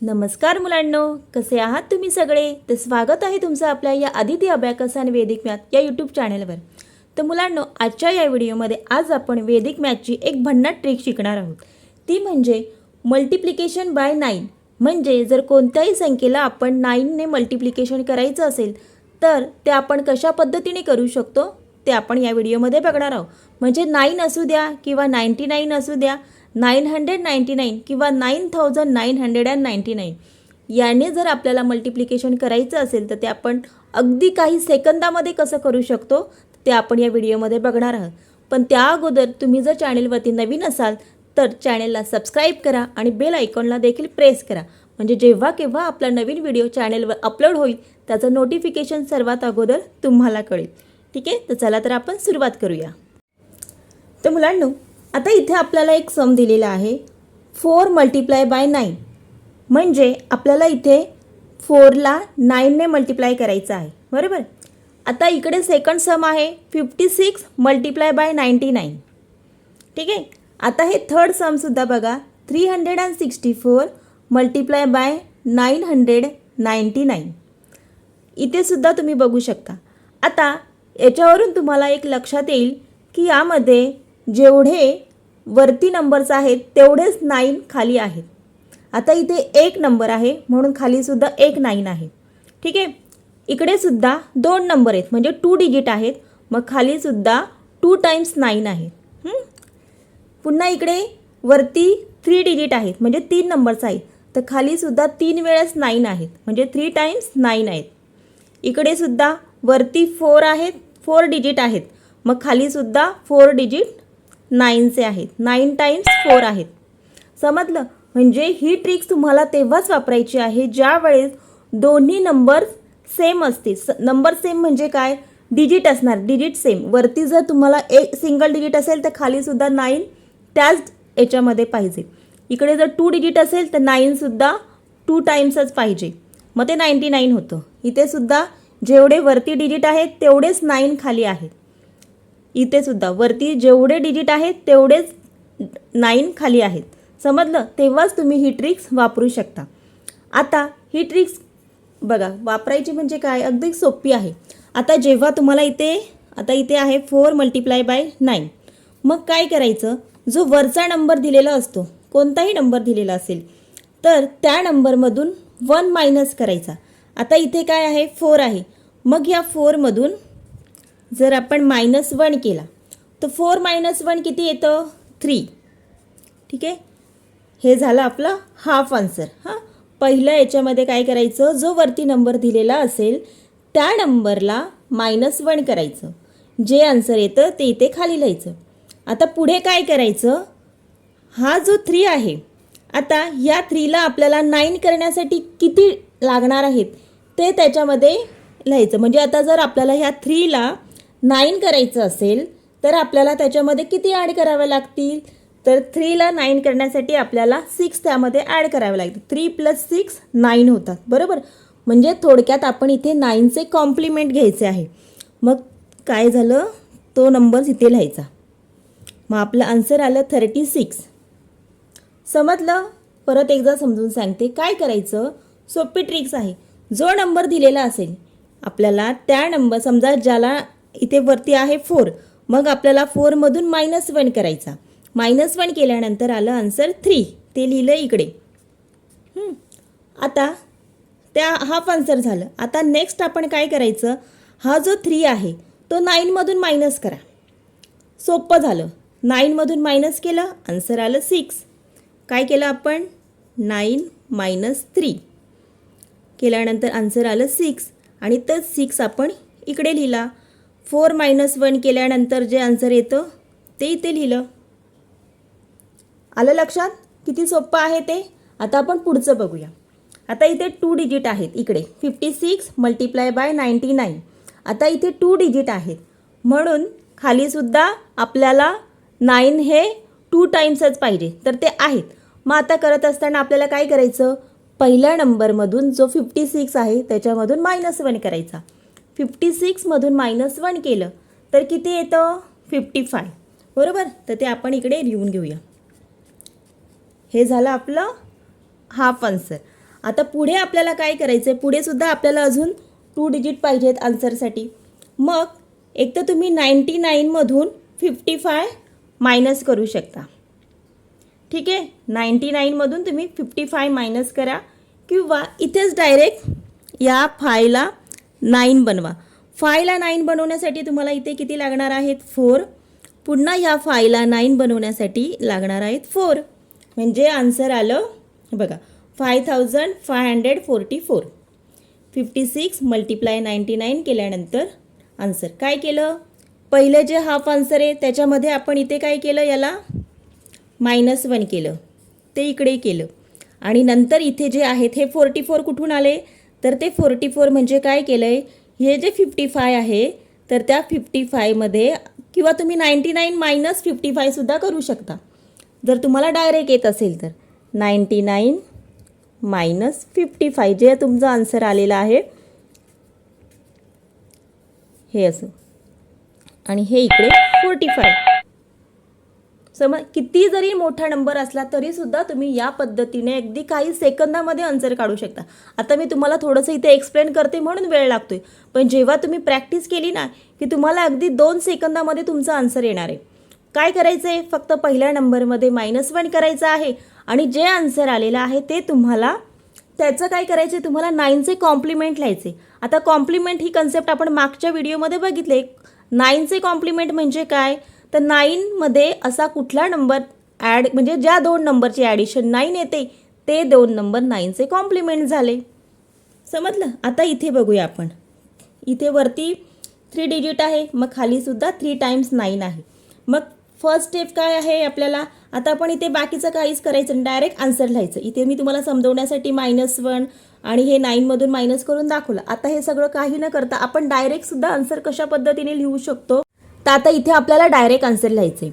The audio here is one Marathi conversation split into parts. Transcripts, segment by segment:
नमस्कार मुलांनो कसे आहात तुम्ही सगळे? तर स्वागत आहे तुमचं आपल्या या आदिती अभ्याकस आणि वेदिक मॅथ या यूट्यूब चॅनलवर तर मुलांनो आजच्या या व्हिडिओमध्ये आज आपण वेदिक मॅथची एक भन्नाट ट्रिक शिकणार आहोत. ती म्हणजे मल्टिप्लिकेशन बाय नाईन म्हणजे जर कोणत्याही संख्येला आपण नाईनने मल्टिप्लिकेशन करायचं असेल तर ते आपण कशा पद्धतीने करू शकतो? ते आपण या व्हिडिओमध्ये बघणार आहोत. म्हणजे नाईन असू द्या किंवा नाईन्टी नाईन असू द्या नाईन हंड्रेड नाईन्टी नाईन किंवा nine thousand nine hundred and ninety nine. याने जर आपल्याला मल्टिप्लिकेशन करायचं असेल तर ते आपण अगदी काही सेकंदामध्ये कसं करू शकतो ते आपण या व्हिडिओमध्ये बघणार आहोत. पण त्या अगोदर तुम्ही जर चॅनेलवरती नवीन असाल तर चॅनेलला सबस्क्राईब करा आणि बेल आयकॉनला देखील प्रेस करा. म्हणजे जेव्हा केव्हा आपला नवीन व्हिडिओ चॅनेलवर अपलोड होईल त्याचं नोटिफिकेशन सर्वात अगोदर तुम्हाला कळेल. ठीक आहे? तर चला तर आपण सुरुवात करूया. तर मुलांनो आता इथे आपल्याला एक सम दिलेला आहे. Four multiply by nine. म्हणजे आपल्याला इथे फोरला नाईनने मल्टिप्लाय करायचं आहे. बरोबर? आता इकडे सेकंड सम आहे. Fifty six multiply by ninety nine ठीक आहे? आता हे थर्ड समसुद्धा बघा. Three hundred and sixty four multiply by nine hundred ninety nine इथे सुद्धा तुम्ही बघू शकता. आता याच्यावरून तुम्हाला एक लक्षात येईल की यामध्ये जेवढे वरती नंबर्स आहेत तेवढेच नाईन खाली आहेत. आता इथे एक नंबर आहे म्हणून खालीसुद्धा एक नाईन आहे. ठीक आहे? इकडे सुद्धा दोन नंबर आहेत म्हणजे टू डिजिट आहेत. मग खालीसुद्धा टू टाईम्स नाईन आहेत पुन्हा इकडे वरती थ्री डिजिट आहेत म्हणजे तीन नंबर्स आहेत. तर खालीसुद्धा तीन वेळेस नाईन आहेत म्हणजे थ्री टाईम्स नाईन आहेत. इकडे सुद्धा वरती फोर आहेत फोर डिजिट आहेत. मग खालीसुद्धा फोर डिजिट नाईनचे आहेत. नाईन टाईम्स फोर आहेत. समजलं? म्हणजे ही ट्रिक्स तुम्हाला तेव्हाच वापरायची आहे ज्या वेळेस दोन्ही नंबर सेम असतील. स नंबर सेम म्हणजे काय? डिजिट असणार. डिजिट सेम वरती जर तुम्हाला एक सिंगल डिजिट असेल तर खालीसुद्धा नाईन त्याच याच्यामध्ये पाहिजे. इकडे जर टू डिजिट असेल तर नाईनसुद्धा टू टाईम्सच पाहिजे. मग ते नाईन्टी नाईन होतं. इथे सुद्धा जेवढे वरती डिजिट आहेत तेवढेच नाईन खाली आहेत. इथे सुद्धा. वरती जेवढे डिजिट आहेत तेवढेच नाईन खाली आहेत. समजलं? तेव्हाच तुम्ही ही ट्रिक्स वापरू शकता. आता ही ट्रिक्स बघा वापरायची म्हणजे काय? अगदी सोपी आहे. आता जेव्हा तुम्हाला इथे आता इथे आहे फोर मल्टिप्लाय बाय नाईन मग काय करायचं? जो वरचा नंबर दिलेला असतो कोणताही नंबर दिलेला असेल तर त्या नंबरमधून वन मायनस करायचा. आता इथे काय आहे? फोर आहे. मग या फोरमधून जर आपण मायनस वन केला तर फोर मायनस वन किती येतं? थ्री ठीक आहे? हे झालं आपलं हाफ आन्सर हां? पहिलं याच्यामध्ये काय करायचं? जो वरती नंबर दिलेला असेल त्या नंबरला मायनस वन करायचं. जे आन्सर येतं ते इथे खाली लिहायचं. आता पुढे काय करायचं? हा जो थ्री आहे आता या थ्रीला आपल्याला नाईन करण्यासाठी किती लागणार आहेत? ते त्याच्यामध्ये लिहायचं. म्हणजे आता जर आपल्याला ह्या थ्रीला नाईन करायचं असेल तर आपल्याला त्याच्यामध्ये किती ॲड करावे लागतील? तर थ्रीला नाईन करण्यासाठी आपल्याला सिक्स त्यामध्ये ॲड करावे लागतील. थ्री प्लस सिक्स नाईन होतात. बरोबर? म्हणजे थोडक्यात आपण इथे नाईनचे कॉम्प्लिमेंट घ्यायचे आहे. मग काय झालं? तो नंबर इथे लिहायचा. मग आपलं आन्सर आलं थर्टी सिक्स समजलं? परत एकदा समजून सांगते. काय करायचं? सोपी ट्रिक्स आहे. जो नंबर दिलेला असेल आपल्याला त्या नंबर समजा ज्याला इथे वरती आहे फोर. मग आपल्याला फोरमधून मायनस वन करायचा. मायनस वन केल्यानंतर आलं आन्सर थ्री ते लिहिलं इकडे. आता त्या हाफ आन्सर झालं. आता नेक्स्ट आपण काय करायचं? हा जो थ्री आहे तो नाईनमधून मायनस करा. सोपं झालं. नाईनमधून मायनस केलं आन्सर आलं सिक्स काय केलं आपण? नाईन मायनस थ्री केल्यानंतर आन्सर आलं सिक्स आणि तर सिक्स आपण इकडे लिहिला. फोर मायनस वन केल्यानंतर जे आन्सर येतं ते इथे लिहिलं. आलं लक्षात? किती सोपं आहे ते? आता आपण पुढचं बघूया. आता इथे टू डिजिट आहेत इकडे. Fifty six multiply by ninety nine आता इथे टू डिजिट आहेत. म्हणून खालीसुद्धा आपल्याला नाईन हे टू टाईम्सच पाहिजे. तर ते आहेत. मग आता करत असताना आपल्याला काय करायचं? पहिल्या नंबरमधून जो फिफ्टी सिक्स आहे त्याच्यामधून मायनस वन करायचा. फिफ्टी सिक्समधून मायनस वन केलं तर किती येतं? फिफ्टी फाय बरोबर? तर ते आपण इकडे लिहून घेऊया. हे झालं आपलं हाफ आन्सर आता पुढे आपल्याला काय करायचं आहे पुढेसुद्धा आपल्याला अजून टू डिजिट पाहिजेत आन्सरसाठी मग एक तर तुम्ही नाईंटी नाईनमधून फिफ्टी फाय मायनस करू शकता. ठीक आहे? नाईंटी नाईनमधून तुम्ही फिफ्टी फाय मायनस करा. किंवा इथेच डायरेक्ट या फायला नाईन बनवा. फायला नाईन बनवण्यासाठी तुम्हाला इथे किती लागणार आहेत? फोर. पुन्हा ह्या फायला नाईन बनवण्यासाठी लागणार आहेत फोर. म्हणजे आन्सर आलं बघा five thousand five hundred forty four. Fifty six multiply ninety nine केल्यानंतर आन्सर काय केलं? पहिलं जे हाफ आन्सर आहे त्याच्यामध्ये आपण इथे काय केलं याला? मायनस वन केलं. ते इकडे केलं. आणि नंतर इथे जे आहेत हे फोर्टी फोर कुठून आले? तर ते फोर्टी फोर म्हणजे काय केलं आहे हे जे फिफ्टी फाय आहे तर त्या फिफ्टी फायमध्ये किंवा तुम्ही नाईंटी नाईन मायनस फिफ्टी फायसुद्धा करू शकता. जर तुम्हाला डायरेक्ट येत असेल तर. Ninety nine minus fifty five जे तुमचा आन्सर आलेला आहे. हे असं. आणि हे इकडे फोर्टी फाय सम किती जरी मोठा नंबर असला तरीसुद्धा तुम्ही या पद्धतीने अगदी काही सेकंदामध्ये आन्सर काढू शकता. आता मी तुम्हाला थोडंसं इथे एक्सप्लेन करते म्हणून वेळ लागतो आहे पण जेव्हा तुम्ही प्रॅक्टिस केली ना की तुम्हाला अगदी दोन सेकंदामध्ये तुमचा आन्सर येणार आहे. काय करायचं आहे फक्त पहिल्या नंबरमध्ये मायनस वन करायचं आहे आणि जे आन्सर आलेलं आहे ते तुम्हाला त्याचं काय करायचं आहे तुम्हाला नाईनचे कॉम्प्लिमेंट लिहायचे आता कॉम्प्लिमेंट ही कन्सेप्ट आपण मागच्या व्हिडिओमध्ये बघितले. नाईनचे कॉम्प्लिमेंट म्हणजे काय? तर नाईनमध्ये असा कुठला नंबर ॲड म्हणजे ज्या दोन नंबरची ॲडिशन नाईन येते ते दोन नंबर नाईनचे कॉम्प्लिमेंट झाले. समजलं? आता इथे बघूया आपण. इथे वरती थ्री डिजिट आहे मग खालीसुद्धा थ्री टाइम्स नाईन आहे. मग फर्स्ट स्टेप काय आहे आपल्याला? आता आपण इथे बाकीचं काहीच करायचं नाही डायरेक्ट आन्सर लिहायचं. इथे मी तुम्हाला समजवण्यासाठी मायनस वन आणि हे नाईनमधून मायनस करून दाखवलं. आता हे सगळं काही न करता आपण डायरेक्टसुद्धा आन्सर कशा पद्धतीने लिहू शकतो? तर आता इथे आपल्याला डायरेक्ट आन्सर लिहायचं आहे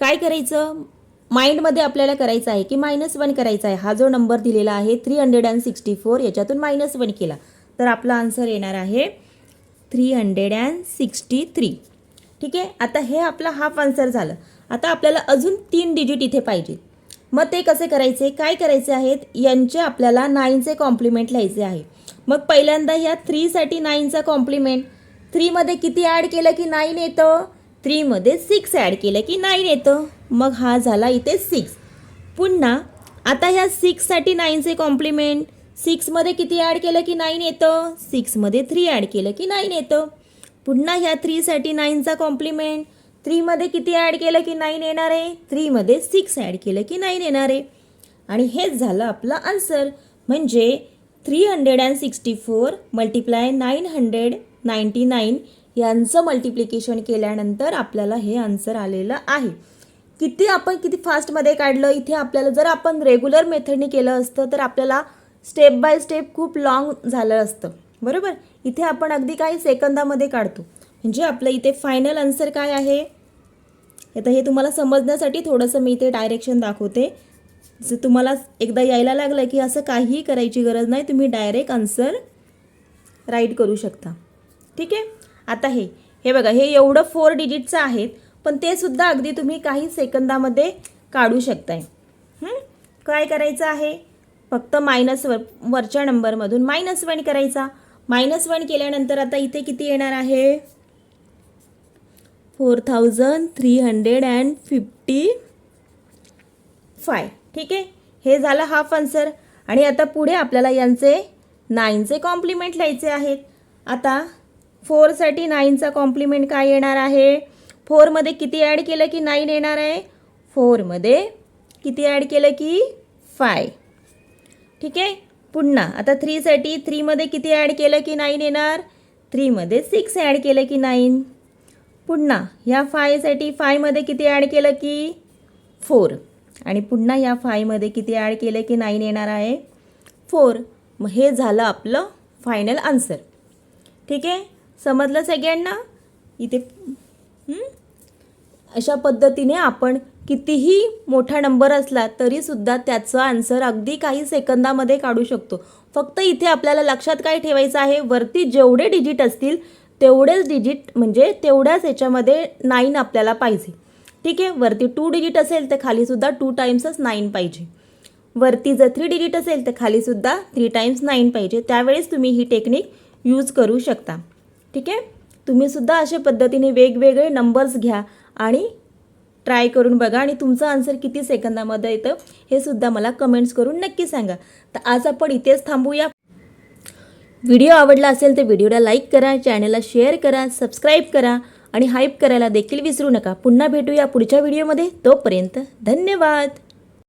काय करायचं? माइंडमध्ये आपल्याला करायचं आहे की मायनस वन करायचा आहे. हा जो नंबर दिलेला आहे three hundred and sixty four याच्यातून मायनस वन केला. तर आपला आन्सर येणार आहे three hundred and sixty three ठीक आहे? आता हे आपला हाफ आन्सर झालं. आता आपल्याला अजून तीन डिजिट इथे पाहिजे. मग ते कसे करायचे? काय करायचे आहेत? यांचे आपल्याला नाईनचे कॉम्प्लिमेंट लिहायचे आहे. मग पहिल्यांदा ह्या थ्रीसाठी नाईनचा कॉम्प्लिमेंट थ्रीमध्ये किती ॲड केलं की नाईन येतं? थ्रीमध्ये सिक्स ॲड केलं की नाईन येतं. मग हा झाला इथे सिक्स. पुन्हा आता ह्या सिक्ससाठी नाईनचे कॉम्प्लिमेंट. सिक्समध्ये किती ॲड केलं की नाईन येतं? सिक्समध्ये थ्री ॲड केलं की नाईन येतं. पुन्हा ह्या थ्रीसाठी नाईनचा कॉम्प्लिमेंट. थ्रीमध्ये किती ॲड केलं की नाईन येणार आहे? थ्रीमध्ये सिक्स ॲड केलं की नाईन येणार आहे. आणि हेच झालं आपलं आन्सर. म्हणजे three hundred and sixty four multiply nine hundred ninety nine यांचं मल्टिप्लिकेशन केल्यानंतर आपल्याला हे आन्सर आलेलं आहे. किती आपण किती फास्टमध्ये काढलं? इथे आपल्याला जर आपण रेग्युलर मेथडने केलं असतं तर आपल्याला स्टेप बाय स्टेप खूप लॉंग झालं असतं. बरोबर? इथे आपण अगदी काही सेकंदामध्ये काढतो. म्हणजे आपलं इथे फायनल आन्सर काय आहे? आता हे तुम्हाला समजण्यासाठी थोडंसं मी इथे डायरेक्शन दाखवते. जर तुम्हाला एकदा यायला लागलं की असं काहीही करायची गरज नाही तुम्ही डायरेक्ट आन्सर राईट करू शकता. ठीक आहे? आता हे हे बघा हे एवढं फोर डिजिटचं आहेत पण ते सुद्धा अगदी तुम्ही काही सेकंदामध्ये काढू शकताय. काय करायचं आहे? फक्त मायनस वर वरच्या नंबरमधून मायनस वन करायचा. मायनस वन केल्यानंतर आता इथे किती येणार आहे? Four thousand three hundred and fifty five ठीक आहे? हे झालं हाफ आन्सर आणि आता पुढे आपल्याला यांचे नाईनचे कॉम्प्लिमेंट लिहायचे आहेत. आता फोरसाठी नाईनचा कॉम्प्लिमेंट काय येणार आहे? फोरमध्ये किती ॲड केलं की नाईन येणार आहे? फोरमध्ये किती ॲड केलं की फाय. ठीक आहे? पुन्हा आता थ्रीसाठी थ्रीमध्ये किती ॲड केलं की नाईन येणार? थ्रीमध्ये सिक्स ॲड केलं की नाईन. पुन्हा ह्या फायसाठी फायमध्ये किती ॲड केलं की फोर. आणि पुन्हा ह्या फायमध्ये किती ॲड केलं की नाईन येणार आहे? फोर. मग हे झालं आपलं फायनल आन्सर. ठीक आहे? समजलं सगळ्यांना? इथे अशा पद्धतीने आपण कितीही मोठा नंबर असला तरीसुद्धा त्याचं आन्सर अगदी काही सेकंदामध्ये काढू शकतो. फक्त इथे आपल्याला लक्षात काय ठेवायचं आहे? वरती जेवढे डिजिट असतील तेवढेच डिजिट म्हणजे तेवढ्याच याच्यामध्ये नाईन आपल्याला पाहिजे. ठीक आहे? वरती टू डिजिट असेल तर खालीसुद्धा टू टाईम्सच नाईन पाहिजे. वरती जर थ्री डिजिट असेल तर खालीसुद्धा थ्री टाईम्स नाईन पाहिजे. त्यावेळेस तुम्ही ही टेक्निक यूज करू शकता. ठीक आहे? तुम्हीसुद्धा अशा पद्धतीने वेगवेगळे नंबर्स घ्या आणि ट्राय करून बघा. आणि तुमचं आन्सर किती सेकंदामध्ये येतं हे सुद्धा मला कमेंट्स करून नक्की सांगा. तर आज आपण इथेच थांबूया. व्हिडिओ आवडला असेल तर व्हिडिओला लाईक करा चॅनलला शेअर करा सबस्क्राईब करा आणि हाईप करायला देखील विसरू नका. पुन्हा भेटूया पुढच्या व्हिडिओमध्ये तोपर्यंत धन्यवाद.